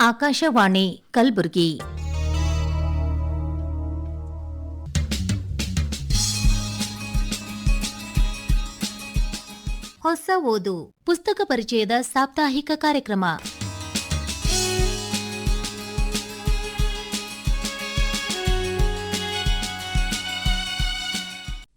ಆಕಾಶವಾಣಿ ಕಲಬುರಗಿ. ಹೊಸ ಓದು ಪುಸ್ತಕ ಪರಿಚಯದ ಸಾಪ್ತಾಹಿಕ ಕಾರ್ಯಕ್ರಮ.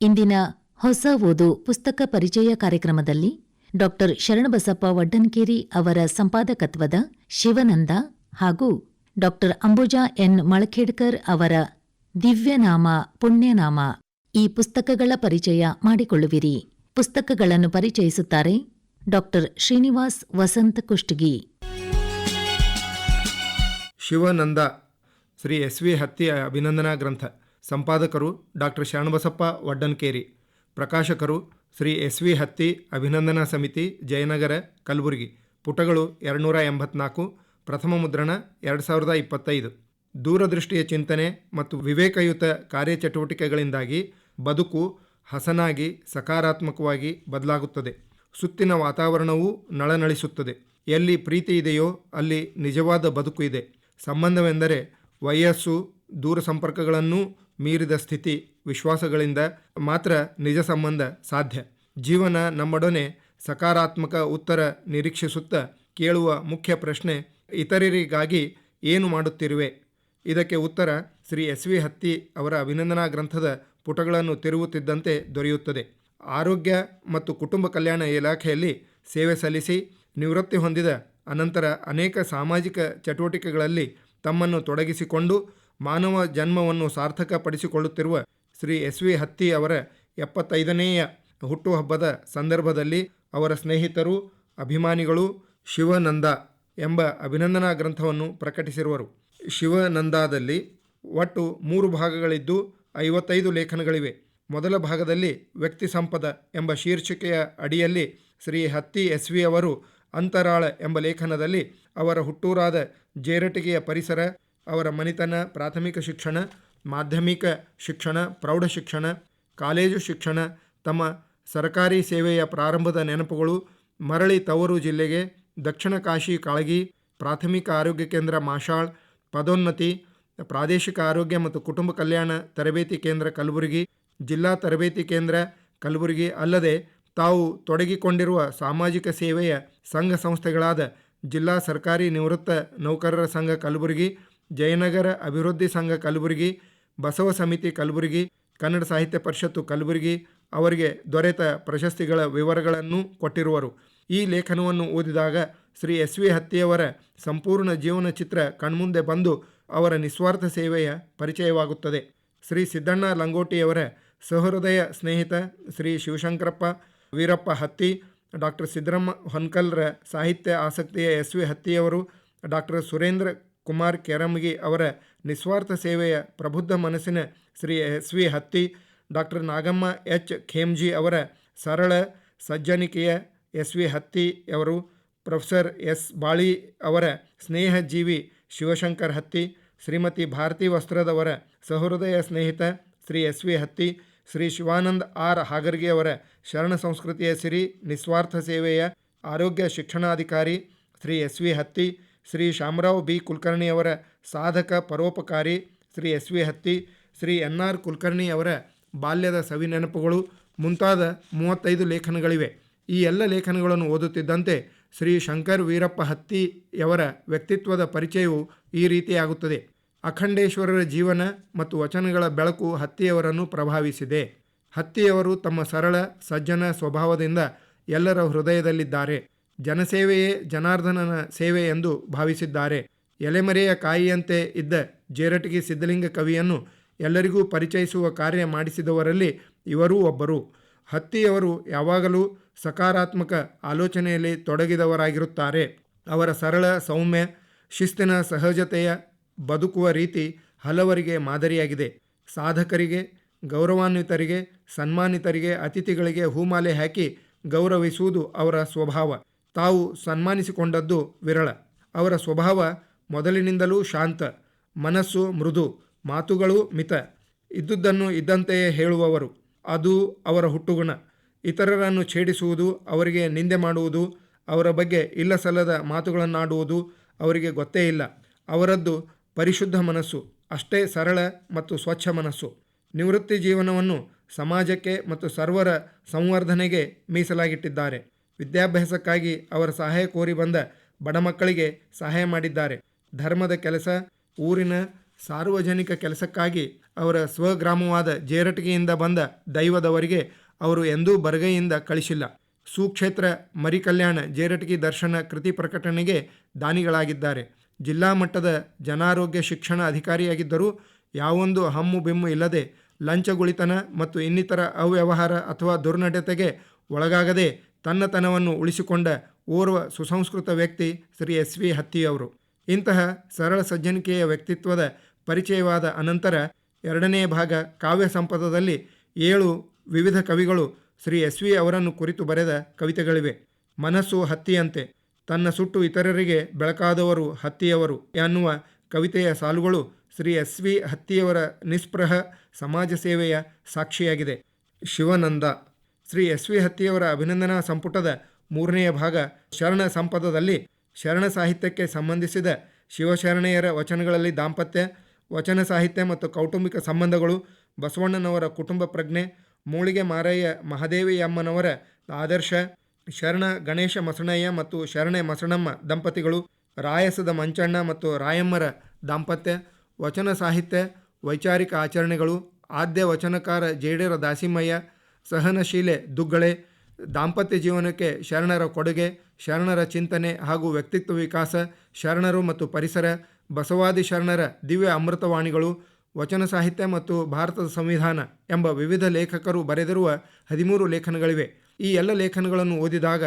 ಇಂದಿನ ಹೊಸ ಓದು ಪುಸ್ತಕ ಪರಿಚಯ ಕಾರ್ಯಕ್ರಮದಲ್ಲಿ ಡಾಕ್ಟರ್ ಶರಣಬಸಪ್ಪ ವಡ್ಡನ್ಕೇರಿ ಅವರ ಸಂಪಾದಕತ್ವದ ಶಿವನಂದ ಹಾಗೂ ಡಾಕ್ಟರ್ ಅಂಬುಜಾ ಎನ್ ಮಳಖೇಡ್ಕರ್ ಅವರ ದಿವ್ಯನಾಮ, ಪುಣ್ಯನಾಮ ಈ ಪುಸ್ತಕಗಳ ಪರಿಚಯ ಮಾಡಿಕೊಳ್ಳುವಿರಿ. ಪುಸ್ತಕಗಳನ್ನು ಪರಿಚಯಿಸುತ್ತಾರೆ doctor Srinivas Vasanth Kushtagi. Shivananda, Shri S V ಹತ್ತಿಯ ಅಭಿನಂದನಾ ಗ್ರಂಥ. ಸಂಪಾದಕರು ಡಾಕ್ಟರ್ ಶರಣಬಸಪ್ಪ ವಡ್ಡನ್ಕೇರಿ. ಪ್ರಕಾಶಕರು ಶ್ರೀ ಎಸ್ ವಿ ಹತ್ತಿ ಅಭಿನಂದನಾ ಸಮಿತಿ, ಜಯನಗರ, ಕಲಬುರಗಿ. ಪುಟಗಳು ಎರಡುನೂರ ಎಂಬತ್ನಾಲ್ಕು, ಪ್ರಥಮ ಮುದ್ರಣ ಎರಡು ಸಾವಿರದ ಇಪ್ಪತ್ತೈದು. ದೂರದೃಷ್ಟಿಯ ಚಿಂತನೆ ಮತ್ತು ವಿವೇಕಯುತ ಕಾರ್ಯಚಟುವಟಿಕೆಗಳಿಂದಾಗಿ ಬದುಕು ಹಸನಾಗಿ, ಸಕಾರಾತ್ಮಕವಾಗಿ ಬದಲಾಗುತ್ತದೆ. ಸುತ್ತಿನ ವಾತಾವರಣವೂ ನಳನಳಿಸುತ್ತದೆ. ಎಲ್ಲಿ ಪ್ರೀತಿ ಇದೆಯೋ ಅಲ್ಲಿ ನಿಜವಾದ ಬದುಕು ಇದೆ. ಸಂಬಂಧವೆಂದರೆ ವಯಸ್ಸು, ದೂರ ಸಂಪರ್ಕಗಳನ್ನೂ ಮೀರಿದ ಸ್ಥಿತಿ, ವಿಶ್ವಾಸಗಳಿಂದ ಮಾತ್ರ ನಿಜ ಸಂಬಂಧ ಸಾಧ್ಯ. ಜೀವನ ನಮ್ಮೊಡನೆ ಸಕಾರಾತ್ಮಕ ಉತ್ತರ ನಿರೀಕ್ಷಿಸುತ್ತ ಕೇಳುವ ಮುಖ್ಯ ಪ್ರಶ್ನೆ, ಇತರರಿಗಾಗಿ ಏನು ಮಾಡುತ್ತಿರುವೆ? ಇದಕ್ಕೆ ಉತ್ತರ ಶ್ರೀ ಎಸ್ ವಿ ಹತ್ತಿ ಅವರ ಅಭಿನಂದನಾ ಗ್ರಂಥದ ಪುಟಗಳನ್ನು ತಿರುಗುತ್ತಿದ್ದಂತೆ ದೊರೆಯುತ್ತದೆ. ಆರೋಗ್ಯ ಮತ್ತು ಕುಟುಂಬ ಕಲ್ಯಾಣ ಇಲಾಖೆಯಲ್ಲಿ ಸೇವೆ ಸಲ್ಲಿಸಿ ನಿವೃತ್ತಿ ಹೊಂದಿದ ಅನಂತರ ಅನೇಕ ಸಾಮಾಜಿಕ ಚಟುವಟಿಕೆಗಳಲ್ಲಿ ತಮ್ಮನ್ನು ತೊಡಗಿಸಿಕೊಂಡು ಮಾನವ ಜನ್ಮವನ್ನು ಸಾರ್ಥಕಪಡಿಸಿಕೊಳ್ಳುತ್ತಿರುವ ಶ್ರೀ ಎಸ್ ವಿ ಹತ್ತಿ ಅವರ ಎಪ್ಪತ್ತೈದನೆಯ ಹುಟ್ಟುಹಬ್ಬದ ಸಂದರ್ಭದಲ್ಲಿ ಅವರ ಸ್ನೇಹಿತರು, ಅಭಿಮಾನಿಗಳು ಶಿವನಂದ ಎಂಬ ಅಭಿನಂದನಾ ಗ್ರಂಥವನ್ನು ಪ್ರಕಟಿಸಿರುವರು. ಶಿವನಂದಾದಲ್ಲಿ ಒಟ್ಟು ಮೂರು ಭಾಗಗಳಿದ್ದು ಐವತ್ತೈದು ಲೇಖನಗಳಿವೆ. ಮೊದಲ ಭಾಗದಲ್ಲಿ ವ್ಯಕ್ತಿ ಸಂಪದ ಎಂಬ ಶೀರ್ಷಿಕೆಯ ಅಡಿಯಲ್ಲಿ ಶ್ರೀ ಹತ್ತಿ ಎಸ್ ವಿ ಅವರು ಅಂತರಾಳ ಎಂಬ ಲೇಖನದಲ್ಲಿ ಅವರ ಹುಟ್ಟೂರಾದ ಜೇರಟಿಗೆಯ ಪರಿಸರ, ಅವರ ಮನಿತನ, ಪ್ರಾಥಮಿಕ ಶಿಕ್ಷಣ, ಮಾಧ್ಯಮಿಕ ಶಿಕ್ಷಣ, ಪ್ರೌಢ ಶಿಕ್ಷಣ, ಕಾಲೇಜು ಶಿಕ್ಷಣ, ತಮ್ಮ ಸರ್ಕಾರಿ ಸೇವೆಯ ಪ್ರಾರಂಭದ ನೆನಪುಗಳು ಮರಳಿ ತವರು ಜಿಲ್ಲೆಗೆ ದಕ್ಷಿಣ ಕಾಶಿ ಕಾಳಗಿ, ಪ್ರಾಥಮಿಕ ಆರೋಗ್ಯ ಕೇಂದ್ರ ಮಾಷಾಳ್, ಪದೋನ್ನತಿ, ಪ್ರಾದೇಶಿಕ ಆರೋಗ್ಯ ಮತ್ತು ಕುಟುಂಬ ಕಲ್ಯಾಣ ತರಬೇತಿ ಕೇಂದ್ರ ಕಲಬುರಗಿ, ಜಿಲ್ಲಾ ತರಬೇತಿ ಕೇಂದ್ರ ಕಲಬುರಗಿ ಅಲ್ಲದೆ ತಾವು ತೊಡಗಿಕೊಂಡಿರುವ ಸಾಮಾಜಿಕ ಸೇವೆಯ ಸಂಘ ಸಂಸ್ಥೆಗಳಾದ ಜಿಲ್ಲಾ ಸರ್ಕಾರಿ ನಿವೃತ್ತ ನೌಕರರ ಸಂಘ ಕಲಬುರಗಿ, ಜಯನಗರ ಅಭಿವೃದ್ಧಿ ಸಂಘ ಕಲಬುರಗಿ, ಬಸವ ಸಮಿತಿ ಕಲಬುರಗಿ, ಕನ್ನಡ ಸಾಹಿತ್ಯ ಪರಿಷತ್ತು ಕಲಬುರಗಿ ಅವರಿಗೆ ದೊರೆತ ಪ್ರಶಸ್ತಿಗಳ ವಿವರಗಳನ್ನು ಕೊಟ್ಟಿರುವರು. ಈ ಲೇಖನವನ್ನು ಓದಿದಾಗ ಶ್ರೀ ಎಸ್ ವಿ ಹತ್ತಿಯವರ ಸಂಪೂರ್ಣ ಜೀವನ ಚಿತ್ರ ಕಣ್ಮುಂದೆ ಬಂದು ಅವರ ನಿಸ್ವಾರ್ಥ ಸೇವೆಯ ಪರಿಚಯವಾಗುತ್ತದೆ. ಶ್ರೀ ಸಿದ್ದಣ್ಣ ಲಂಗೋಟಿಯವರ ಸಹೃದಯ ಸ್ನೇಹಿತ ಶ್ರೀ ಶಿವಶಂಕರಪ್ಪ, ವೀರಪ್ಪ ಹತ್ತಿ, ಡಾಕ್ಟರ್ ಸಿದ್ದರಾಮ ಹೊನ್ಕಲ್ರ ಸಾಹಿತ್ಯ ಆಸಕ್ತಿಯ ಎಸ್ ವಿ ಹತ್ತಿಯವರು, ಡಾಕ್ಟರ್ ಸುರೇಂದ್ರ ಕುಮಾರ್ ಕೆರಮಗಿ ಅವರ ನಿಸ್ವಾರ್ಥ ಸೇವೆಯ ಪ್ರಬುದ್ಧ ಮನಸ್ಸಿನ Shri S V Hatti doctor Nagamma H. Khemji ಅವರ ಸರಳ ಸಜ್ಜನಿಕೆಯ ಎಸ್. ವಿ. ಹತ್ತಿ ಅವರು, ಪ್ರೊಫೆಸರ್ ಎಸ್. ಬಾಳಿ ಅವರ ಸ್ನೇಹಜೀವಿ ಶಿವಶಂಕರ್ ಹತ್ತಿ, ಶ್ರೀಮತಿ ಭಾರತಿ ವಸ್ತ್ರದವರ ಸಹೃದಯ ಸ್ನೇಹಿತ ಶ್ರೀ ಎಸ್. ವಿ. ಹತ್ತಿ, ಶ್ರೀ ಶಿವಾನಂದ ಆರ್. ಹಾಗರ್ಗಿ ಅವರ ಶರಣ ಸಂಸ್ಕೃತಿಯ ಸಿರಿ, ನಿಸ್ವಾರ್ಥ ಸೇವೆಯ ಆರೋಗ್ಯ ಶಿಕ್ಷಣಾಧಿಕಾರಿ ಶ್ರೀ ಎಸ್. ವಿ. ಹತ್ತಿ, ಶ್ರೀ ಶಾಮರಾವ್ ಬಿ. ಕುಲಕರ್ಣಿ ಅವರ ಸಾಧಕ ಪರೋಪಕಾರಿ ಶ್ರೀ ಎಸ್. ವಿ. ಹತ್ತಿ, ಶ್ರೀ ಎನ್. ಆರ್. ಕುಲಕರ್ಣಿ ಅವರ ಬಾಲ್ಯದ ಸವಿನೆನಪುಗಳು, ಮುಂತಾದ ಮೂವತ್ತೈದು ಲೇಖನಗಳಿವೆ. ಈ ಎಲ್ಲ ಲೇಖನಗಳನ್ನು ಓದುತ್ತಿದ್ದಂತೆ ಶ್ರೀ ಶಂಕರ್ ವೀರಪ್ಪ ಹತ್ತಿಯವರ ವ್ಯಕ್ತಿತ್ವದ ಪರಿಚಯವು ಈ ರೀತಿಯಾಗುತ್ತದೆ. ಅಖಂಡೇಶ್ವರರ ಜೀವನ ಮತ್ತು ವಚನಗಳ ಬೆಳಕು ಹತ್ತಿಯವರನ್ನು ಪ್ರಭಾವಿಸಿದೆ. ಹತ್ತಿಯವರು ತಮ್ಮ ಸರಳ, ಸಜ್ಜನ ಸ್ವಭಾವದಿಂದ ಎಲ್ಲರ ಹೃದಯದಲ್ಲಿದ್ದಾರೆ. ಜನಸೇವೆಯೇ ಜನಾರ್ದನನ ಸೇವೆ ಎಂದು ಭಾವಿಸಿದ್ದಾರೆ. ಎಲೆಮರೆಯ ಕಾಯಿಯಂತೆ ಇದ್ದ ಜೇರಟಗಿ ಸಿದ್ಧಲಿಂಗ ಕವಿಯನ್ನು ಎಲ್ಲರಿಗೂ ಪರಿಚಯಿಸುವ ಕಾರ್ಯ ಮಾಡಿಸಿದವರಲ್ಲಿ ಇವರೂ ಒಬ್ಬರು. ಹತ್ತಿಯವರು ಯಾವಾಗಲೂ ಸಕಾರಾತ್ಮಕ ಆಲೋಚನೆಯಲ್ಲಿ ತೊಡಗಿದವರಾಗಿರುತ್ತಾರೆ. ಅವರ ಸರಳ ಸೌಮ್ಯ, ಶಿಸ್ತಿನ ಸಹಜತೆಯ ಬದುಕುವ ರೀತಿ ಹಲವರಿಗೆ ಮಾದರಿಯಾಗಿದೆ. ಸಾಧಕರಿಗೆ, ಗೌರವಾನ್ವಿತರಿಗೆ, ಸನ್ಮಾನಿತರಿಗೆ, ಅತಿಥಿಗಳಿಗೆ ಹೂಮಾಲೆ ಹಾಕಿ ಗೌರವಿಸುವುದು ಅವರ ಸ್ವಭಾವ. ತಾವು ಸನ್ಮಾನಿಸಿಕೊಂಡದ್ದು ವಿರಳ. ಅವರ ಸ್ವಭಾವ ಮೊದಲಿನಿಂದಲೂ ಶಾಂತ, ಮನಸ್ಸು ಮೃದು. ಮಾತುಗಳು ಮಿತ. ಇದ್ದುದನ್ನು ಇದ್ದಂತೆಯೇ ಹೇಳುವವರು. ಅದು ಅವರ ಹುಟ್ಟುಗುಣ. ಇತರರನ್ನು ಛೇಡಿಸುವುದು ಅವರಿಗೆ ನಿಂದೆ ಮಾಡುವುದು, ಅವರ ಬಗ್ಗೆ ಇಲ್ಲಸಲ್ಲದ ಮಾತುಗಳನ್ನಾಡುವುದು ಅವರಿಗೆ ಗೊತ್ತೇ ಇಲ್ಲ. ಅವರದ್ದು ಪರಿಶುದ್ಧ ಮನಸ್ಸು, ಅಷ್ಟೇ ಸರಳ ಮತ್ತು ಸ್ವಚ್ಛ ಮನಸ್ಸು. ನಿವೃತ್ತಿ ಜೀವನವನ್ನು ಸಮಾಜಕ್ಕೆ ಮತ್ತು ಸರ್ವರ ಸಂವರ್ಧನೆಗೆ ಮೀಸಲಾಗಿಟ್ಟಿದ್ದಾರೆ. ವಿದ್ಯಾಭ್ಯಾಸಕ್ಕಾಗಿ ಅವರ ಸಹಾಯ ಕೋರಿ ಬಂದ ಬಡ ಮಕ್ಕಳಿಗೆ ಸಹಾಯ ಮಾಡಿದ್ದಾರೆ. ಧರ್ಮದ ಕೆಲಸ, ಊರಿನ ಸಾರ್ವಜನಿಕ ಕೆಲಸಕ್ಕಾಗಿ ಅವರ ಸ್ವಗ್ರಾಮವಾದ ಜೇರಟಿಗೆಯಿಂದ ಬಂದ ದೈವದವರಿಗೆ ಅವರು ಎಂದೂ ಬರಗೈಯಿಂದ ಕಳಿಸಿಲ್ಲ. ಸುಕ್ಷೇತ್ರ ಮರಿಕಲ್ಯಾಣ ಜೇರಟಗಿ ದರ್ಶನ ಕೃತಿ ಪ್ರಕಟಣೆಗೆ ದಾನಿಗಳಾಗಿದ್ದಾರೆ. ಜಿಲ್ಲಾ ಮಟ್ಟದ ಜನಾರೋಗ್ಯ ಶಿಕ್ಷಣ ಅಧಿಕಾರಿಯಾಗಿದ್ದರೂ ಯಾವೊಂದು ಹಮ್ಮು ಬೆಮ್ಮು ಇಲ್ಲದೆ ಲಂಚಗುಳಿತನ ಮತ್ತು ಇನ್ನಿತರ ಅವ್ಯವಹಾರ ಅಥವಾ ದುರ್ನಡತೆಗೆ ಒಳಗಾಗದೆ ತನ್ನತನವನ್ನು ಉಳಿಸಿಕೊಂಡ ಓರ್ವ ಸುಸಂಸ್ಕೃತ ವ್ಯಕ್ತಿ ಶ್ರೀ ಎಸ್ ವಿ ಹತ್ತಿಯವರು. ಇಂತಹ ಸರಳ ಸಜ್ಜನಿಕೆಯ ವ್ಯಕ್ತಿತ್ವದ ಪರಿಚಯವಾದ ಅನಂತರ ಎರಡನೇ ಭಾಗ ಕಾವ್ಯ ಸಂಪದದಲ್ಲಿ ಏಳು ವಿವಿಧ ಕವಿಗಳು ಶ್ರೀ ಎಸ್ ವಿ ಅವರನ್ನು ಕುರಿತು ಬರೆದ ಕವಿತೆಗಳಿವೆ. ಮನಸ್ಸು ಹತ್ತಿಯಂತೆ, ತನ್ನ ಸುಟ್ಟು ಇತರರಿಗೆ ಬೆಳಕಾದವರು ಹತ್ತಿಯವರು ಎನ್ನುವ ಕವಿತೆಯ ಸಾಲುಗಳು ಶ್ರೀ ಎಸ್ ವಿ ಹತ್ತಿಯವರ ನಿಸ್ಪೃಹ ಸಮಾಜ ಸೇವೆಯ ಸಾಕ್ಷಿಯಾಗಿದೆ. ಶಿವನಂದ, ಶ್ರೀ ಎಸ್ ವಿ ಹತ್ತಿಯವರ ಅಭಿನಂದನಾ ಸಂಪುಟದ ಮೂರನೆಯ ಭಾಗ ಶರಣ ಸಂಪದದಲ್ಲಿ ಶರಣ ಸಾಹಿತ್ಯಕ್ಕೆ ಸಂಬಂಧಿಸಿದ ಶಿವಶರಣೆಯರ ವಚನಗಳಲ್ಲಿ ದಾಂಪತ್ಯ ವಚನ ಸಾಹಿತ್ಯ ಮತ್ತು ಕೌಟುಂಬಿಕ ಸಂಬಂಧಗಳು, ಬಸವಣ್ಣನವರ ಕುಟುಂಬ ಪ್ರಜ್ಞೆ, ಮೂಳಿಗೆ ಮಾರಯ್ಯ ಮಹಾದೇವಿಯಮ್ಮನವರ ಆದರ್ಶ, ಶರಣ ಗಣೇಶ ಮಸಣಯ್ಯ ಮತ್ತು ಶರಣೆ ಮಸಣಮ್ಮ ದಂಪತಿಗಳು, ರಾಯಸದ ಮಂಚಣ್ಣ ಮತ್ತು ರಾಯಮ್ಮರ ದಾಂಪತ್ಯ, ವಚನ ಸಾಹಿತ್ಯ, ವೈಚಾರಿಕ ಆಚರಣೆಗಳು, ಆದ್ಯ ವಚನಕಾರ ಜೇಡೇರ ದಾಸಿಮಯ್ಯ, ಸಹನಶೀಲೆ ದುಗ್ಗಳೆ, ದಾಂಪತ್ಯ ಜೀವನಕ್ಕೆ ಶರಣರ ಕೊಡುಗೆ, ಶರಣರ ಚಿಂತನೆ ಹಾಗೂ ವ್ಯಕ್ತಿತ್ವ ವಿಕಾಸ, ಶರಣರು ಮತ್ತು ಪರಿಸರ ಬಸವಾದಿ ಶರಣರ ದಿವ್ಯ ಅಮೃತವಾಣಿಗಳು, ವಚನ ಸಾಹಿತ್ಯ ಮತ್ತು ಭಾರತದ ಸಂವಿಧಾನ ಎಂಬ ವಿವಿಧ ಲೇಖಕರು ಬರೆದಿರುವ ಹದಿಮೂರು ಲೇಖನಗಳಿವೆ. ಈ ಎಲ್ಲ ಲೇಖನಗಳನ್ನು ಓದಿದಾಗ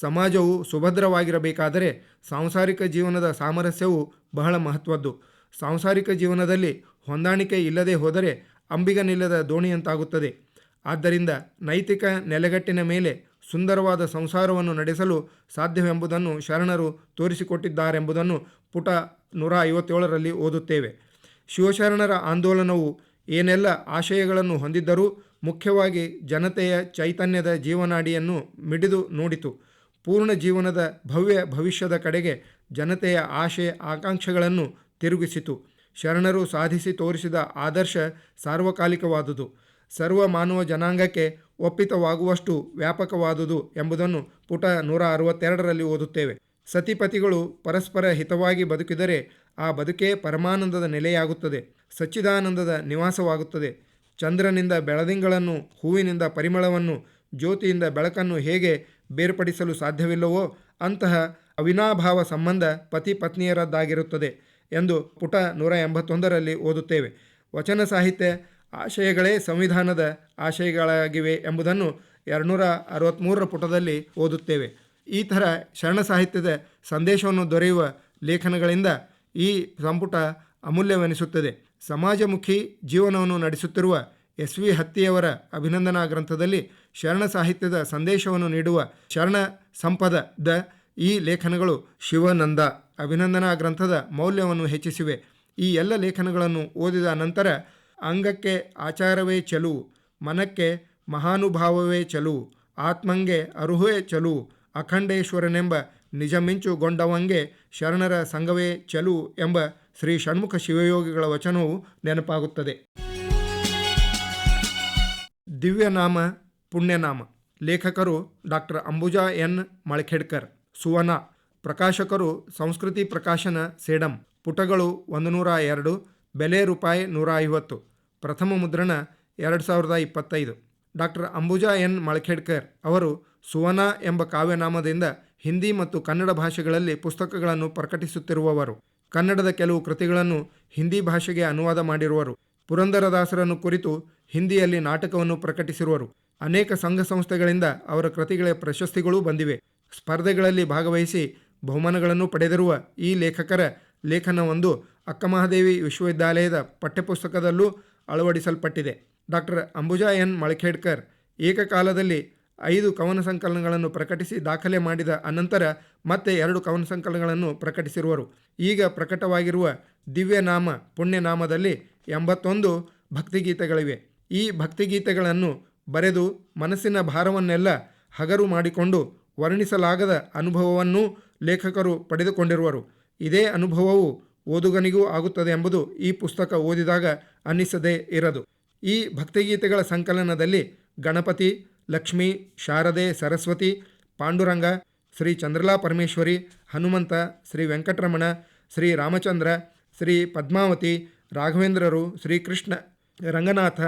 ಸಮಾಜವು ಸುಭದ್ರವಾಗಿರಬೇಕಾದರೆ ಸಾಂಸಾರಿಕ ಜೀವನದ ಸಾಮರಸ್ಯವು ಬಹಳ ಮಹತ್ವದ್ದು. ಸಾಂಸಾರಿಕ ಜೀವನದಲ್ಲಿ ಹೊಂದಾಣಿಕೆ ಇಲ್ಲದೆ ಹೋದರೆ ಅಂಬಿಗನಿಲ್ಲದ ದೋಣಿಯಂತಾಗುತ್ತದೆ. ಆದ್ದರಿಂದ ನೈತಿಕ ನೆಲೆಗಟ್ಟಿನ ಮೇಲೆ ಸುಂದರವಾದ ಸಂಸಾರವನ್ನು ನಡೆಸಲು ಸಾಧ್ಯವೆಂಬುದನ್ನು ಶರಣರು ತೋರಿಸಿಕೊಟ್ಟಿದ್ದಾರೆಂಬುದನ್ನು ಪುಟ ನೂರ ಐವತ್ತೇಳರಲ್ಲಿ ಓದುತ್ತೇವೆ. ಶಿವಶರಣರ ಆಂದೋಲನವು ಏನೆಲ್ಲ ಆಶಯಗಳನ್ನು ಹೊಂದಿದ್ದರೂ ಮುಖ್ಯವಾಗಿ ಜನತೆಯ ಚೈತನ್ಯದ ಜೀವನಾಡಿಯನ್ನು ಮಿಡಿದು ನೋಡಿತು. ಪೂರ್ಣ ಜೀವನದ ಭವ್ಯ ಭವಿಷ್ಯದ ಕಡೆಗೆ ಜನತೆಯ ಆಶೆ ಆಕಾಂಕ್ಷೆಗಳನ್ನು ತಿರುಗಿಸಿತು. ಶರಣರು ಸಾಧಿಸಿ ತೋರಿಸಿದ ಆದರ್ಶ ಸಾರ್ವಕಾಲಿಕವಾದುದು. ಸರ್ವ ಮಾನವ ಜನಾಂಗಕ್ಕೆ ಒಪ್ಪಿತವಾಗುವಷ್ಟು ವ್ಯಾಪಕವಾದುದು ಎಂಬುದನ್ನು ಪುಟ ನೂರ ಅರವತ್ತೆರಡರಲ್ಲಿ ಓದುತ್ತೇವೆ. ಸತಿಪತಿಗಳು ಪರಸ್ಪರ ಹಿತವಾಗಿ ಬದುಕಿದರೆ ಆ ಬದುಕೇ ಪರಮಾನಂದದ ನೆಲೆಯಾಗುತ್ತದೆ, ಸಚ್ಚಿದಾನಂದದ ನಿವಾಸವಾಗುತ್ತದೆ. ಚಂದ್ರನಿಂದ ಬೆಳದಿಂಗಳನ್ನು, ಹೂವಿನಿಂದ ಪರಿಮಳವನ್ನು, ಜ್ಯೋತಿಯಿಂದ ಬೆಳಕನ್ನು ಹೇಗೆ ಬೇರ್ಪಡಿಸಲು ಸಾಧ್ಯವಿಲ್ಲವೋ ಅಂತಹ ಅವಿನಾಭಾವ ಸಂಬಂಧ ಪತಿ ಪತ್ನಿಯರದ್ದಾಗಿರುತ್ತದೆ ಎಂದು ಪುಟ ನೂರ ಎಂಬತ್ತೊಂದರಲ್ಲಿ ಓದುತ್ತೇವೆ. ವಚನ ಸಾಹಿತ್ಯ ಆಶಯಗಳೇ ಸಂವಿಧಾನದ ಆಶಯಗಳಾಗಿವೆ ಎಂಬುದನ್ನು ಎರಡುನೂರ ಅರವತ್ತ್ಮೂರರ ಪುಟದಲ್ಲಿ ಓದುತ್ತೇವೆ. ಈ ಥರ ಶರಣ ಸಾಹಿತ್ಯದ ಸಂದೇಶವನ್ನು ದೊರೆಯುವ ಲೇಖನಗಳಿಂದ ಈ ಸಂಪುಟ ಅಮೂಲ್ಯವೆನಿಸುತ್ತದೆ. ಸಮಾಜಮುಖಿ ಜೀವನವನ್ನು ನಡೆಸುತ್ತಿರುವ ಎಸ್ ವಿ ಹತ್ತಿಯವರ ಅಭಿನಂದನಾ ಗ್ರಂಥದಲ್ಲಿ ಶರಣ ಸಾಹಿತ್ಯದ ಸಂದೇಶವನ್ನು ನೀಡುವ ಶರಣ ಸಂಪದ ದ ಈ ಲೇಖನಗಳು ಶಿವನಂದ ಅಭಿನಂದನಾ ಗ್ರಂಥದ ಮೌಲ್ಯವನ್ನು ಹೆಚ್ಚಿಸಿವೆ. ಈ ಎಲ್ಲ ಲೇಖನಗಳನ್ನು ಓದಿದ ನಂತರ ಅಂಗಕ್ಕೆ ಆಚಾರವೇ ಚಲು, ಮನಕ್ಕೆ ಮಹಾನುಭಾವವೇ ಚಲು, ಆತ್ಮಂಗೆ ಅರುಹೇ ಚೆಲುವು ಅಖಂಡೇಶ್ವರನೆಂಬ ನಿಜಮಿಂಚುಗೊಂಡವಂಗೆ ಶರಣರ ಸಂಘವೇ ಚಲು ಎಂಬ ಶ್ರೀ ಷಣ್ಮುಖ ಶಿವಯೋಗಿಗಳ ವಚನವು ನೆನಪಾಗುತ್ತದೆ. ದಿವ್ಯನಾಮ, ಪುಣ್ಯನಾಮ. ಲೇಖಕರು ಡಾಕ್ಟರ್ ಅಂಬುಜಾ ಎನ್. ಮಳಖೇಡ್ಕರ್ ಸುವನ ಪ್ರಕಾಶಕರು ಸಂಸ್ಕೃತಿ ಪ್ರಕಾಶನ, ಸೇಡಂ. ಪುಟಗಳು ಒಂದು ನೂರ ಎರಡು, ಬೆಲೆ ರೂಪಾಯಿ ನೂರ ಐವತ್ತು. ಪ್ರಥಮ ಮುದ್ರಣ ಎರಡು ಸಾವಿರದ ಇಪ್ಪತ್ತೈದು. Doctor Ambuja N. ಮಳಖೇಡ್ಕರ್ ಅವರು ಸುವನ ಎಂಬ ಕಾವ್ಯನಾಮದಿಂದ ಹಿಂದಿ ಮತ್ತು ಕನ್ನಡ ಭಾಷೆಗಳಲ್ಲಿ ಪುಸ್ತಕಗಳನ್ನು ಪ್ರಕಟಿಸುತ್ತಿರುವವರು. ಕನ್ನಡದ ಕೆಲವು ಕೃತಿಗಳನ್ನು ಹಿಂದಿ ಭಾಷೆಗೆ ಅನುವಾದ ಮಾಡಿರುವರು. ಪುರಂದರದಾಸರನ್ನು ಕುರಿತು ಹಿಂದಿಯಲ್ಲಿ ನಾಟಕವನ್ನು ಪ್ರಕಟಿಸಿರುವರು. ಅನೇಕ ಸಂಘ ಸಂಸ್ಥೆಗಳಿಂದ ಅವರ ಕೃತಿಗಳ ಪ್ರಶಸ್ತಿಗಳೂ ಬಂದಿವೆ. ಸ್ಪರ್ಧೆಗಳಲ್ಲಿ ಭಾಗವಹಿಸಿ ಬಹುಮಾನಗಳನ್ನು ಪಡೆದಿರುವ ಈ ಲೇಖಕರ ಲೇಖನವೊಂದು ಅಕ್ಕಮಹಾದೇವಿ ವಿಶ್ವವಿದ್ಯಾಲಯದ ಪಠ್ಯಪುಸ್ತಕದಲ್ಲೂ ಅಳವಡಿಸಲ್ಪಟ್ಟಿದೆ. Doctor Ambuja N. ಮಳಖೇಡ್ಕರ್ ಏಕಕಾಲದಲ್ಲಿ ಐದು ಕವನ ಸಂಕಲನಗಳನ್ನು ಪ್ರಕಟಿಸಿ ದಾಖಲೆ ಮಾಡಿದ ಅನಂತರ ಮತ್ತೆ ಎರಡು ಕವನ ಸಂಕಲನಗಳನ್ನು ಪ್ರಕಟಿಸಿರುವರು. ಈಗ ಪ್ರಕಟವಾಗಿರುವ ದಿವ್ಯನಾಮ ಪುಣ್ಯನಾಮದಲ್ಲಿ ಎಂಬತ್ತೊಂದು ಭಕ್ತಿಗೀತೆಗಳಿವೆ. ಈ ಭಕ್ತಿಗೀತೆಗಳನ್ನು ಬರೆದು ಮನಸ್ಸಿನ ಭಾರವನ್ನೆಲ್ಲ ಹಗರು ಮಾಡಿಕೊಂಡು ವರ್ಣಿಸಲಾಗದ ಅನುಭವವನ್ನು ಲೇಖಕರು ಪಡೆದುಕೊಂಡಿರುವರು. ಇದೇ ಅನುಭವವು ಓದುಗನಿಗೂ ಆಗುತ್ತದೆ ಎಂಬುದು ಈ ಪುಸ್ತಕ ಓದಿದಾಗ ಅನ್ನಿಸದೇ ಇರದು. ಈ ಭಕ್ತಿಗೀತೆಗಳ ಸಂಕಲನದಲ್ಲಿ ಗಣಪತಿ ಲಕ್ಷ್ಮೀ, ಶಾರದೆ, ಸರಸ್ವತಿ, ಪಾಂಡುರಂಗ, ಶ್ರೀ ಚಂದ್ರಲಾ ಪರಮೇಶ್ವರಿ, ಹನುಮಂತ, ಶ್ರೀ ವೆಂಕಟರಮಣ, ಶ್ರೀ ರಾಮಚಂದ್ರ, ಶ್ರೀ ಪದ್ಮಾವತಿ, ರಾಘವೇಂದ್ರರು, ಶ್ರೀಕೃಷ್ಣ, ರಂಗನಾಥ,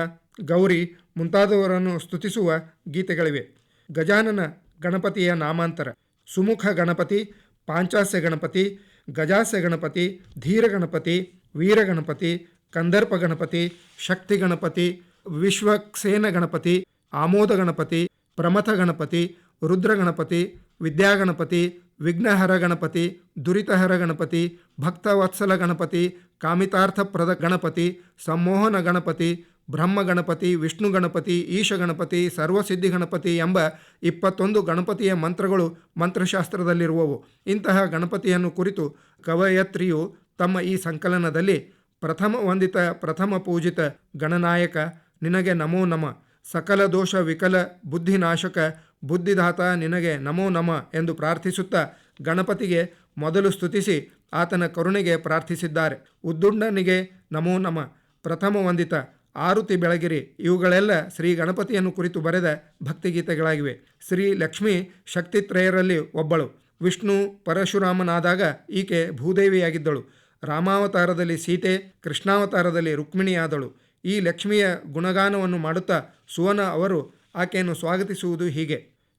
ಗೌರಿ ಮುಂತಾದವರನ್ನು ಸ್ತುತಿಸುವ ಗೀತೆಗಳಿವೆ. ಗಜಾನನ ಗಣಪತಿಯ ನಾಮಾಂತರ. ಸುಮುಖ ಗಣಪತಿ, ಪಾಂಚಾಸ್ಯ ಗಣಪತಿ, ಗಜಾಸ್ಯ ಗಣಪತಿ, ಧೀರ ಗಣಪತಿ, ವೀರ ಗಣಪತಿ, ಕಂದರ್ಪ ಗಣಪತಿ, ಶಕ್ತಿ ಗಣಪತಿ, ವಿಶ್ವಕ್ಸೇನ ಗಣಪತಿ ಆಮೋದ ಗಣಪತಿ ಪ್ರಮಥ ಗಣಪತಿ ರುದ್ರ ಗಣಪತಿ ವಿದ್ಯಾಗಣಪತಿ ವಿಘ್ನಹರ ಗಣಪತಿ ದುರಿತಹರ ಗಣಪತಿ ಭಕ್ತವತ್ಸಲ ಗಣಪತಿ ಕಾಮಿತಾರ್ಥಪ್ರದ ಗಣಪತಿ ಸಮ್ಮೋಹನ ಗಣಪತಿ ಬ್ರಹ್ಮ ಗಣಪತಿ ವಿಷ್ಣು ಗಣಪತಿ ಈಶ ಗಣಪತಿ ಸರ್ವಸಿದ್ಧಿ ಗಣಪತಿ ಎಂಬ ಇಪ್ಪತ್ತೊಂದು ಗಣಪತಿಯ ಮಂತ್ರಗಳು ಮಂತ್ರಶಾಸ್ತ್ರದಲ್ಲಿರುವವು. ಇಂತಹ ಗಣಪತಿಯನ್ನು ಕುರಿತು ಕವಯತ್ರಿಯು ತಮ್ಮ ಈ ಸಂಕಲನದಲ್ಲಿ ಪ್ರಥಮ ವಂದಿತ ಪ್ರಥಮ ಪೂಜಿತ ಗಣನಾಯಕ, ನಿನಗೆ ನಮೋ ನಮ ಸಕಲ ದೋಷ ವಿಕಲ ಬುದ್ಧಿನಾಶಕ ಬುದ್ಧಿದಾತ ನಿನಗೆ ನಮೋ ನಮ ಎಂದು ಪ್ರಾರ್ಥಿಸುತ್ತಾ ಗಣಪತಿಗೆ ಮೊದಲು ಸ್ತುತಿಸಿ ಆತನ ಕರುಣೆಗೆ ಪ್ರಾರ್ಥಿಸಿದ್ದಾರೆ. ಉದ್ದುಂಡನಿಗೆ ನಮೋ ನಮ. ಪ್ರಥಮ ವಂದಿತ. ಆರುತಿ ಬೆಳಗಿರಿ. ಇವುಗಳೆಲ್ಲ ಶ್ರೀ ಗಣಪತಿಯನ್ನು ಕುರಿತು ಬರೆದ ಭಕ್ತಿಗೀತೆಗಳಾಗಿವೆ. ಶ್ರೀ ಲಕ್ಷ್ಮಿ ಶಕ್ತಿತ್ರಯರಲ್ಲಿ ಒಬ್ಬಳು. ವಿಷ್ಣು ಪರಶುರಾಮನಾದಾಗ ಈಕೆ ಭೂದೇವಿಯಾಗಿದ್ದಳು. ರಾಮಾವತಾರದಲ್ಲಿ ಸೀತೆ, ಕೃಷ್ಣಾವತಾರದಲ್ಲಿ ರುಕ್ಮಿಣಿಯಾದಳು. ಈ ಲಕ್ಷ್ಮಿಯ ಗುಣಗಾನವನ್ನು ಮಾಡುತ್ತಾ ಸುವನ ಅವರು ಆಕೆಯನ್ನು ಸ್ವಾಗತಿಸುವುದು ಹೀಗೆ.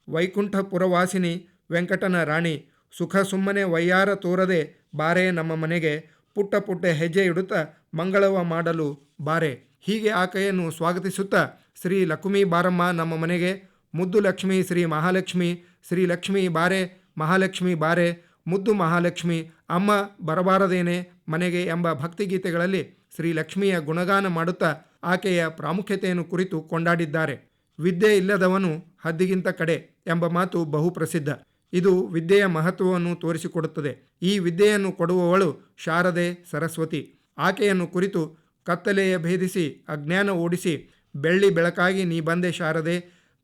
ವೈಕುಂಠಪುರವಾಸಿನಿ ವೆಂಕಟನ ರಾಣಿ, ಸುಖ ಸುಮ್ಮನೆ ವೈಯಾರ ತೋರದೆ ಬಾರೆ ನಮ್ಮ ಮನೆಗೆ ಪುಟ್ಟ ಪುಟ್ಟ ಹೆಜ್ಜೆ ಇಡುತ್ತಾ ಮಂಗಳವ ಮಾಡಲು ಬಾರೆ. ಹೀಗೆ ಆಕೆಯನ್ನು ಸ್ವಾಗತಿಸುತ್ತಾ ಶ್ರೀ ಲಕ್ಷ್ಮೀ ಬಾರಮ್ಮ ನಮ್ಮ ಮನೆಗೆ, ಮುದ್ದು ಲಕ್ಷ್ಮಿ ಶ್ರೀ ಮಹಾಲಕ್ಷ್ಮಿ, ಶ್ರೀ ಲಕ್ಷ್ಮಿ ಬಾರೆ, ಮಹಾಲಕ್ಷ್ಮಿ ಬಾರೆ, ಮುದ್ದು ಮಹಾಲಕ್ಷ್ಮಿ, ಅಮ್ಮ ಬರಬಾರದೇನೆ ಮನೆಗೆ ಎಂಬ ಭಕ್ತಿಗೀತೆಗಳಲ್ಲಿ ಶ್ರೀ ಲಕ್ಷ್ಮಿಯ ಗುಣಗಾನ ಮಾಡುತ್ತಾ ಆಕೆಯ ಪ್ರಾಮುಖ್ಯತೆಯನ್ನು ಕುರಿತು ಕೊಂಡಾಡಿದ್ದಾರೆ. ವಿದ್ಯೆ ಇಲ್ಲದವನು ಹದ್ದಿಗಿಂತ ಕಡೆ ಎಂಬ ಮಾತು ಬಹು ಪ್ರಸಿದ್ಧ ಇದು ವಿದ್ಯೆಯ ಮಹತ್ವವನ್ನು ತೋರಿಸಿಕೊಡುತ್ತದೆ. ಈ ವಿದ್ಯೆಯನ್ನು ಕೊಡುವವಳು ಶಾರದೆ ಸರಸ್ವತಿ. ಆಕೆಯನ್ನು ಕುರಿತು ಕತ್ತಲೆಯ ಭೇದಿಸಿ ಅಜ್ಞಾನ ಓಡಿಸಿ, ಬೆಳ್ಳಿ ಬೆಳಕಾಗಿ ನೀ ಬಂದೆ ಶಾರದೆ,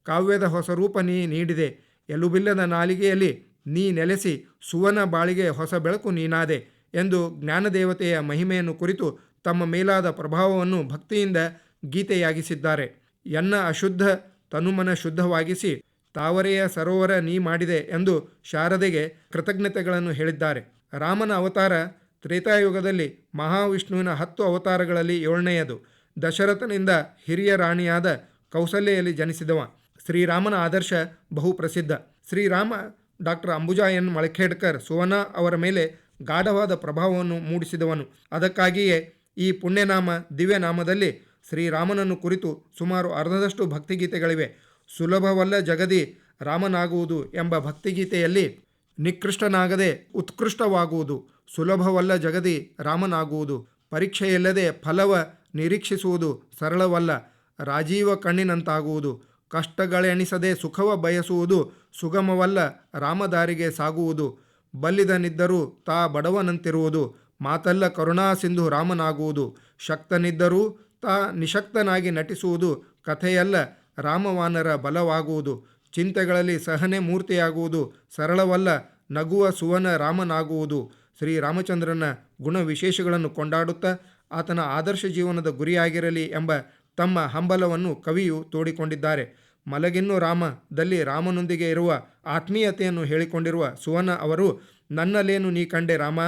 ಕಾವ್ಯದ ಹೊಸ ರೂಪ ನೀ ನೀಡಿದೆ, ಎಲುಬಿಲ್ಲದ ನಾಲಿಗೆಯಲ್ಲಿ ನೀ ನೆಲೆಸಿ ಸುವನ ಬಾಳಿಗೆ ಹೊಸ ಬೆಳಕು ನೀನಾದೆ ಎಂದು ಜ್ಞಾನದೇವತೆಯ ಮಹಿಮೆಯನ್ನು ಕುರಿತು ತಮ್ಮ ಮೇಲಾದ ಪ್ರಭಾವವನ್ನು ಭಕ್ತಿಯಿಂದ ಗೀತೆಯಾಗಿಸಿದ್ದಾರೆ. ಎನ್ನ ಅಶುದ್ಧ ತನುಮನ ಶುದ್ಧವಾಗಿಸಿ ತಾವರೆಯ ಸರೋವರ ನೀ ಮಾಡಿದೆ ಎಂದು ಶಾರದೆಗೆ ಕೃತಜ್ಞತೆಗಳನ್ನು ಹೇಳಿದ್ದಾರೆ. ರಾಮನ ಅವತಾರ ತ್ರೇತಾಯುಗದಲ್ಲಿ ಮಹಾವಿಷ್ಣುವಿನ ಹತ್ತು ಅವತಾರಗಳಲ್ಲಿ ಏಳನೆಯದು. ದಶರಥನಿಂದ ಹಿರಿಯ ರಾಣಿಯಾದ ಕೌಸಲ್ಯೆಯಲ್ಲಿ ಜನಿಸಿದವ. ಶ್ರೀರಾಮನ ಆದರ್ಶ ಬಹು ಪ್ರಸಿದ್ಧ ಶ್ರೀರಾಮ ಡಾಕ್ಟರ್ ಅಂಬುಜಾ ಎನ್ ಮಳಖೇಡ್ಕರ್ ಸುವನ ಅವರ ಮೇಲೆ ಗಾಢವಾದ ಪ್ರಭಾವವನ್ನು ಮೂಡಿಸಿದವನು. ಅದಕ್ಕಾಗಿಯೇ ಈ ಪುಣ್ಯನಾಮ ದಿವ್ಯನಾಮದಲ್ಲಿ ಶ್ರೀರಾಮನನ್ನು ಕುರಿತು ಸುಮಾರು ಅರ್ಧದಷ್ಟು ಭಕ್ತಿಗೀತೆಗಳಿವೆ. ಸುಲಭವಲ್ಲ ಜಗದಿ ರಾಮನಾಗುವುದು ಎಂಬ ಭಕ್ತಿಗೀತೆಯಲ್ಲಿ ನಿಕೃಷ್ಟನಾಗದೆ ಉತ್ಕೃಷ್ಟವಾಗುವುದು. ಸುಲಭವಲ್ಲ ಜಗದಿ ರಾಮನಾಗುವುದು. ಪರೀಕ್ಷೆಯಿಲ್ಲದೆ ಫಲವ ನಿರೀಕ್ಷಿಸುವುದು ಸರಳವಲ್ಲ. ರಾಜೀವ ಕಣ್ಣಿನಂತಾಗುವುದು. ಕಷ್ಟಗಳೆಣಿಸದೆ ಸುಖವ ಬಯಸುವುದು ಸುಗಮವಲ್ಲ. ರಾಮದಾರಿಗೆ ಸಾಗುವುದು. ಬಲ್ಲಿದನಿದ್ದರೂ ತಾ ಬಡವನಂತಿರುವುದು. ಮಾತಲ್ಲ ಕರುಣಾ ಸಿಂಧು ರಾಮನಾಗುವುದು. ಶಕ್ತನಿದ್ದರೂ ತಾ ನಿಶಕ್ತನಾಗಿ ನಟಿಸುವುದು ಕಥೆಯಲ್ಲ, ರಾಮವಾನರ ಬಲವಾಗುವುದು. ಚಿಂತೆಗಳಲ್ಲಿ ಸಹನೆ ಮೂರ್ತಿಯಾಗುವುದು ಸರಳವಲ್ಲ, ನಗುವ ಸುವನ ರಾಮನಾಗುವುದು. ಶ್ರೀರಾಮಚಂದ್ರನ ಗುಣ ವಿಶೇಷಗಳನ್ನು ಕೊಂಡಾಡುತ್ತಾ ಆತನ ಆದರ್ಶ ಜೀವನದ ಗುರಿಯಾಗಿರಲಿ ಎಂಬ ತಮ್ಮ ಹಂಬಲವನ್ನು ಕವಿಯು ತೋಡಿಕೊಂಡಿದ್ದಾರೆ. ಮಲಗಿನ್ನು ರಾಮದಲ್ಲಿ ರಾಮನೊಂದಿಗೆ ಇರುವ ಆತ್ಮೀಯತೆಯನ್ನು ಹೇಳಿಕೊಂಡಿರುವ ಸುವನ ಅವರು ನನ್ನಲೇನು ನೀ ಕಂಡೆ ರಾಮ?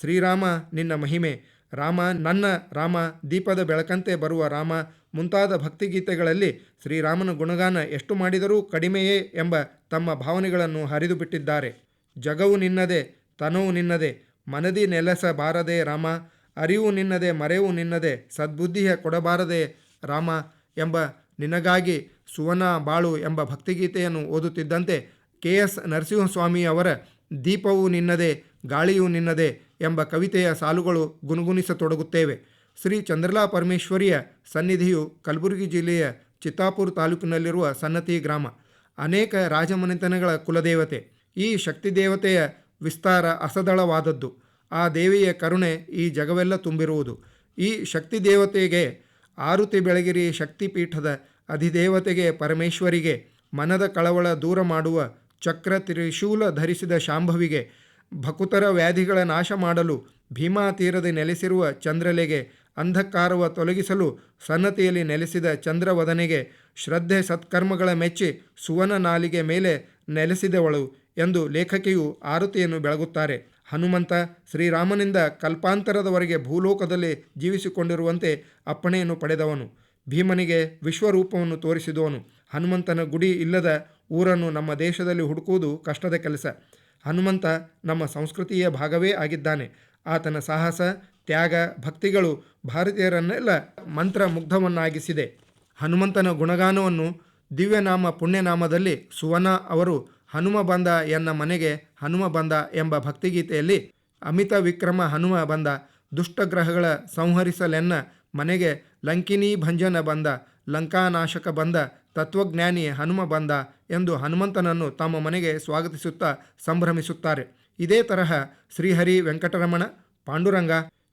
ಶ್ರೀರಾಮ, ನಿನ್ನ ಮಹಿಮೆ. ರಾಮ, ನನ್ನ ರಾಮ. ದೀಪದ ಬೆಳಕಂತೆ ಬರುವ ರಾಮ. ಮುಂತಾದ ಭಕ್ತಿಗೀತೆಗಳಲ್ಲಿ ಶ್ರೀರಾಮನ ಗುಣಗಾನ ಎಷ್ಟು ಮಾಡಿದರೂ ಕಡಿಮೆಯೇ ಎಂಬ ತಮ್ಮ ಭಾವನೆಗಳನ್ನು ಹರಿದು ಬಿಟ್ಟಿದ್ದಾರೆ ಜಗವು ನಿನ್ನದೆ, ತನವು ನಿನ್ನದೆ. ಮನದಿ ನೆಲೆಸಬಾರದೆ ರಾಮ. ಅರಿವು ನಿನ್ನದೆ, ಮರೆವು ನಿನ್ನದೆ. ಸದ್ಬುದ್ಧಿಯ ಕೊಡಬಾರದೆ ರಾಮ ಎಂಬ ನಿನಗಾಗಿ ಸುವನ ಬಾಳು ಎಂಬ ಭಕ್ತಿಗೀತೆಯನ್ನು ಓದುತ್ತಿದ್ದಂತೆ ಕೆ ಎಸ್ ನರಸಿಂಹಸ್ವಾಮಿ ಅವರ ದೀಪವು ನಿನ್ನದೆ, ಗಾಳಿಯೂ ನಿನ್ನದೆ. ಎಂಬ ಕವಿತೆಯ ಸಾಲುಗಳು ಗುಣಗುಣಿಸತೊಡಗುತ್ತೇವೆ ಶ್ರೀ ಚಂದ್ರಲಾ ಪರಮೇಶ್ವರಿಯ ಸನ್ನಿಧಿಯು ಕಲಬುರಗಿ ಜಿಲ್ಲೆಯ ಚಿತ್ತಾಪುರ ತಾಲೂಕಿನಲ್ಲಿರುವ ಸನ್ನತಿ ಗ್ರಾಮ. ಅನೇಕ ರಾಜಮನೆತನಗಳ ಕುಲದೇವತೆ. ಈ ಶಕ್ತಿ ದೇವತೆಯ ವಿಸ್ತಾರ ಅಸದಳವಾದದ್ದು. ಆ ದೇವಿಯ ಕರುಣೆ ಈ ಜಗವೆಲ್ಲ ತುಂಬಿರುವುದು. ಈ ಶಕ್ತಿ ದೇವತೆಗೆ ಆರುತಿ ಬೆಳಗಿರಿ ಶಕ್ತಿಪೀಠದ ಅಧಿದೇವತೆಗೆ ಪರಮೇಶ್ವರಿಗೆ ಮನದ ಕಳವಳ ದೂರ ಮಾಡುವ ಚಕ್ರ ತ್ರಿಶೂಲ ಧರಿಸಿದ ಶಾಂಭವಿಗೆ ಭಕುತರ ವ್ಯಾಧಿಗಳ ನಾಶ ಮಾಡಲು ಭೀಮಾ ತೀರದ ನೆಲೆಸಿರುವ ಚಂದ್ರಲೆಗೆ ಅಂಧಕಾರವ ತೊಲಗಿಸಲು ಸನ್ನತಿಯಲ್ಲಿ ನೆಲೆಸಿದ ಚಂದ್ರವದನೆಗೆ ಶ್ರದ್ಧೆ ಸತ್ಕರ್ಮಗಳ ಮೆಚ್ಚಿ ಸುವನ ನಾಲಿಗೆ ಮೇಲೆ ನೆಲೆಸಿದವಳು ಎಂದು ಲೇಖಕಿಯು ಆರುತಿಯನ್ನು ಬೆಳಗುತ್ತಾರೆ. ಹನುಮಂತ ಶ್ರೀರಾಮನಿಂದ ಕಲ್ಪಾಂತರದವರೆಗೆ ಭೂಲೋಕದಲ್ಲಿ ಜೀವಿಸಿಕೊಂಡಿರುವಂತೆ ಅಪ್ಪಣೆಯನ್ನು ಪಡೆದವನು. ಭೀಮನಿಗೆ ವಿಶ್ವರೂಪವನ್ನು ತೋರಿಸಿದವನು. ಹನುಮಂತನ ಗುಡಿ ಇಲ್ಲದ ಊರನ್ನು ನಮ್ಮ ದೇಶದಲ್ಲಿ ಹುಡುಕುವುದು ಕಷ್ಟದ ಕೆಲಸ. ಹನುಮಂತ ನಮ್ಮ ಸಂಸ್ಕೃತಿಯ ಭಾಗವೇ ಆಗಿದ್ದಾನೆ. ಆತನ ಸಾಹಸ, ತ್ಯಾಗ, ಭಕ್ತಿಗಳು ಭಾರತೀಯರನ್ನೆಲ್ಲ ಮಂತ್ರಮುಗ್ಧವನ್ನಾಗಿಸಿದೆ. ಹನುಮಂತನ ಗುಣಗಾನವನ್ನು ದಿವ್ಯನಾಮ ಪುಣ್ಯನಾಮದಲ್ಲಿ ಸುವನ ಅವರು ಹನುಮ ಬಂದ ಎನ್ನ ಮನೆಗೆ ಹನುಮ ಬಂದ ಎಂಬ ಭಕ್ತಿಗೀತೆಯಲ್ಲಿ ಅಮಿತ ವಿಕ್ರಮ ಹನುಮ ಬಂದ, ದುಷ್ಟಗ್ರಹಗಳ ಸಂಹರಿಸಲೆನ್ನ ಮನೆಗೆ ಲಂಕಿನಿ ಭಂಜನ ಬಂದ, ಲಂಕಾನಾಶಕ ಬಂದ, ತತ್ವಜ್ಞಾನಿ ಹನುಮ ಬಂದ ಎಂದು ಹನುಮಂತನನ್ನು ತಮ್ಮ ಮನೆಗೆ ಸ್ವಾಗತಿಸುತ್ತಾ ಸಂಭ್ರಮಿಸುತ್ತಾರೆ. ಇದೇ ತರಹ ಶ್ರೀಹರಿ ವೆಂಕಟರಮಣ, ಪಾಂಡುರಂಗ,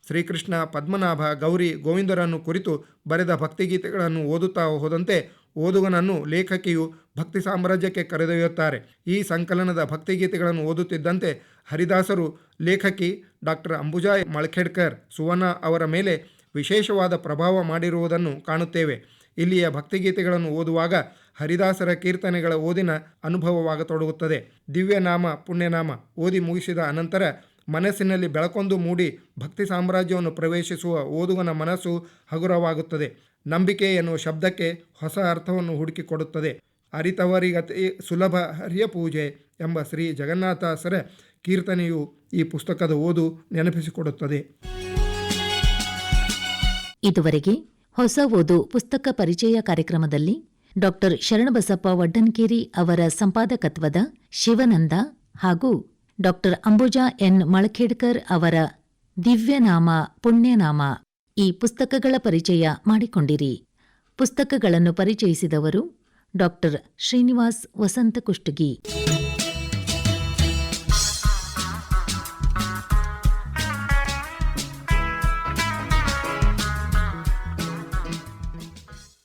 ಶ್ರೀಕೃಷ್ಣ ಪದ್ಮನಾಭ, ಗೌರಿ ಗೋವಿಂದರನ್ನು ಕುರಿತು ಬರೆದ ಭಕ್ತಿಗೀತೆಗಳನ್ನು ಓದುತ್ತಾ ಹೋದಂತೆ ಓದುಗನನ್ನು ಲೇಖಕಿಯು ಭಕ್ತಿ ಸಾಮ್ರಾಜ್ಯಕ್ಕೆ ಕರೆದೊಯ್ಯುತ್ತಾರೆ. ಈ ಸಂಕಲನದ ಭಕ್ತಿಗೀತೆಗಳನ್ನು ಓದುತ್ತಿದ್ದಂತೆ ಹರಿದಾಸರು ಲೇಖಕಿ ಡಾಕ್ಟರ್ ಅಂಬುಜಾ ಮಳಖೇಡ್ಕರ್, ಸುವರ್ಣ ಅವರ ಮೇಲೆ ವಿಶೇಷವಾದ ಪ್ರಭಾವ ಮಾಡಿರುವುದನ್ನು ಕಾಣುತ್ತೇವೆ. ಇಲ್ಲಿಯ ಭಕ್ತಿಗೀತೆಗಳನ್ನು ಓದುವಾಗ ಹರಿದಾಸರ ಕೀರ್ತನೆಗಳ ಓದಿನ ಅನುಭವವಾಗತೊಡಗುತ್ತದೆ. ದಿವ್ಯನಾಮ, ಪುಣ್ಯನಾಮ ಓದಿ ಮುಗಿಸಿದ ಅನಂತರ ಮನಸ್ಸಿನಲ್ಲಿ ಬೆಳಕೊಂದು ಮೂಡಿ ಭಕ್ತಿ ಸಾಮ್ರಾಜ್ಯವನ್ನು ಪ್ರವೇಶಿಸುವ ಓದುಗನ ಮನಸ್ಸು ಹಗುರವಾಗುತ್ತದೆ. ನಂಬಿಕೆ ಎನ್ನುವ ಶಬ್ದಕ್ಕೆ ಹೊಸ ಅರ್ಥವನ್ನು ಹುಡುಕಿಕೊಡುತ್ತದೆ. ಅರಿತವರಿಗತಿ ಸುಲಭ ಹರಿಯ ಪೂಜೆ ಎಂಬ ಶ್ರೀ ಜಗನ್ನಾಥಾಸರ ಕೀರ್ತನೆಯು ಈ ಪುಸ್ತಕದ ಓದು ನೆನಪಿಸಿಕೊಡುತ್ತದೆ. ಇದುವರೆಗೆ ಹೊಸ ಓದು ಪುಸ್ತಕ ಪರಿಚಯ ಕಾರ್ಯಕ್ರಮದಲ್ಲಿ ಡಾಕ್ಟರ್ ಶರಣಬಸಪ್ಪ ವಡ್ಡನ್ಕೇರಿ ಅವರ ಸಂಪಾದಕತ್ವದ ಶಿವನಂದ ಹಾಗೂ ಡಾಕ್ಟರ್ ಅಂಬುಜಾ ಎನ್ ಮಳಖೇಡ್ಕರ್ ಅವರ ದಿವ್ಯನಾಮ, ಪುಣ್ಯನಾಮ ಈ ಪುಸ್ತಕಗಳ ಪರಿಚಯ ಮಾಡಿಕೊಂಡಿರಿ. ಪುಸ್ತಕಗಳನ್ನು ಪರಿಚಯಿಸಿದವರು ಡಾಕ್ಟರ್ ಶ್ರೀನಿವಾಸ್ ವಸಂತ ಕುಷ್ಟಗಿ.